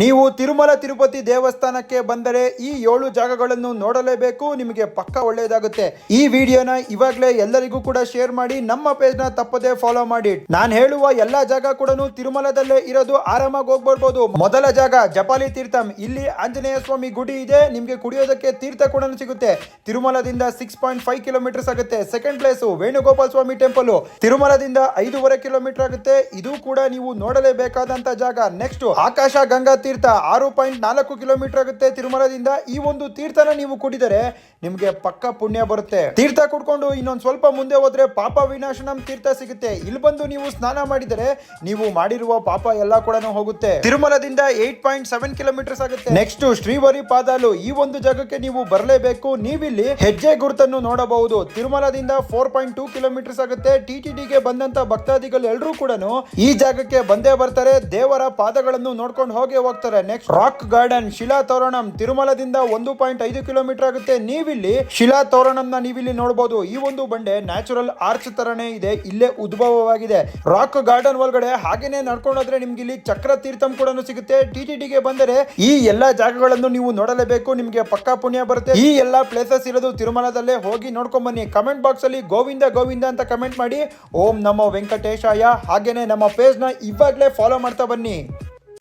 ನೀವು ತಿರುಮಲ ತಿರುಪತಿ ದೇವಸ್ಥಾನಕ್ಕೆ ಬಂದರೆ ಈ ಏಳು ಜಾಗಗಳನ್ನು ನೋಡಲೇಬೇಕು, ನಿಮಗೆ ಪಕ್ಕ ಒಳ್ಳೆಯದಾಗುತ್ತೆ. ಈ ವಿಡಿಯೋನ ಇವಾಗಲೇ ಎಲ್ಲರಿಗೂ ಕೂಡ ಶೇರ್ ಮಾಡಿ, ನಮ್ಮ ಪೇಜ್ನ ತಪ್ಪದೆ ಫಾಲೋ ಮಾಡಿ. ನಾನು ಹೇಳುವ ಎಲ್ಲಾ ಜಾಗ ಕೂಡ ತಿರುಮಲದಲ್ಲೇ ಇರೋದು ಆರಾಮಾಗಿ ಹೋಗ್ಬರ್ಬೋದು. ಮೊದಲ ಜಾಗ ಜಪಾಲಿ ತೀರ್ಥಂ. ಇಲ್ಲಿ ಆಂಜನೇಯ ಸ್ವಾಮಿ ಗುಡಿ ಇದೆ, ನಿಮಗೆ ಕುಡಿಯೋದಕ್ಕೆ ತೀರ್ಥ ಕೂಡ ಸಿಗುತ್ತೆ. ತಿರುಮಲದಿಂದ ಸಿಕ್ಸ್ ಪಾಯಿಂಟ್ ಫೈವ್ ಕಿಲೋಮೀಟರ್ಸ್ ಆಗುತ್ತೆ. Second place Venugopala Swamy temple ತಿರುಮಲದಿಂದ ಐದೂವರೆ ಕಿಲೋಮೀಟರ್ ಆಗುತ್ತೆ. ಇದು ಕೂಡ ನೀವು ನೋಡಲೇಬೇಕಾದಂತ ಜಾಗ. ನೆಕ್ಸ್ಟ್ ಆಕಾಶ ಗಂಗಾ ತೀರ್ಥ. ಆರು ಪಾಯಿಂಟ್ ನಾಲ್ಕು ಕಿಲೋಮೀಟರ್ ಆಗುತ್ತೆ ತಿರುಮಲದಿಂದ. ಈ ಒಂದು ತೀರ್ಥನ ನೀವು ಕುಡಿದರೆ ನಿಮಗೆ ಪಕ್ಕ ಪುಣ್ಯ ಬರುತ್ತೆ. ತೀರ್ಥ ಕುಡ್ಕೊಂಡು ಇನ್ನೊಂದು ಸ್ವಲ್ಪ ಮುಂದೆ ಹೋದ್ರೆ ಪಾಪ ವಿನಾಶನಂ ತೀರ್ಥ ಸಿಗುತ್ತೆ. ಇಲ್ಲಿ ಬಂದು ನೀವು ಸ್ನಾನ ಮಾಡಿದರೆ ನೀವು ಮಾಡಿರುವ ಪಾಪ ಎಲ್ಲ ಕೂಡ ಹೋಗುತ್ತೆ. ತಿರುಮಲದಿಂದ ಏಟ್ ಪಾಯಿಂಟ್ ಸೆವೆನ್ ಕಿಲೋಮೀಟರ್ಸ್ ಆಗುತ್ತೆ. ನೆಕ್ಸ್ಟ್ ಶ್ರೀವರಿ ಪಾದಾಲು. ಈ ಒಂದು ಜಾಗಕ್ಕೆ ನೀವು ಬರಲೇಬೇಕು. ನೀವಿಲ್ಲಿ ಹೆಜ್ಜೆ ಗುರುತನ್ನು ನೋಡಬಹುದು. ತಿರುಮಲದಿಂದ ಫೋರ್ ಪಾಯಿಂಟ್ ಟೂ ಕಿಲೋಮೀಟರ್ಸ್ ಆಗುತ್ತೆ. ಟಿ ಡಿಗೆ ಬಂದಂತ ಭಕ್ತಾದಿಗಳು ಎಲ್ಲರೂ ಕೂಡ ಈ ಜಾಗಕ್ಕೆ ಬಂದೇ ಬರ್ತಾರೆ. ದೇವರ ಪಾದಗಳನ್ನು ನೋಡ್ಕೊಂಡು ಹೋಗಿ ಹೋಗ್ತಾರೆ. ನೆಕ್ಸ್ಟ್ ರಾಕ್ ಗಾರ್ಡನ್ ಶಿಲಾ ತೋರಣಂ, ತಿರುಮಲದಿಂದ ಒಂದು ಪಾಯಿಂಟ್ ಐದು ಕಿಲೋಮೀಟರ್ ಆಗುತ್ತೆ. ನೀವಿಲ್ಲಿ ಶಿಲಾ ತೋರಣಂನ ನೀವಿಲ್ಲಿ ನೋಡಬಹುದು ಈ ಒಂದು ಬಂಡೆ ನ್ಯಾಚುರಲ್ ಆರ್ಚ್ ತರನೇ ಇದೆ. ಇಲ್ಲೇ ಉದ್ಭವವಾಗಿದೆ. ರಾಕ್ ಗಾರ್ಡನ್ ಒಳಗಡೆ ಹಾಗೇನೆ ನಡ್ಕೊಂಡ್ರೆ ನಿಮ್ಗೆ ಇಲ್ಲಿ ಚಕ್ರ ತೀರ್ಥಂ ಕೂಡ ಸಿಗುತ್ತೆ ಟಿ ಟಿ ಡಿಗೆ ಬಂದರೆ ಈ ಎಲ್ಲಾ ಜಾಗಗಳನ್ನು ನೀವು ನೋಡಲೇಬೇಕು. ನಿಮ್ಗೆ ಪಕ್ಕಾ ಪುಣ್ಯ ಬರುತ್ತೆ. ಈ ಎಲ್ಲಾ ಪ್ಲೇಸಸ್ ಇರೋದು ತಿರುಮಲದಲ್ಲೇ ಹೋಗಿ ನೋಡ್ಕೊಂಡ್ ಬನ್ನಿ ಕಮೆಂಟ್ ಬಾಕ್ಸ್ ಅಲ್ಲಿ ಗೋವಿಂದ ಗೋವಿಂದ ಅಂತ ಕಮೆಂಟ್ ಮಾಡಿ. ಓಂ ನಮೋ ವೆಂಕಟೇಶಾಯ. ಹಾಗೇನೆ ನಮ್ಮ ಪೇಜ್ನ ಇವಾಗ್ಲೇ ಫಾಲೋ ಮಾಡ್ತಾ ಬನ್ನಿ.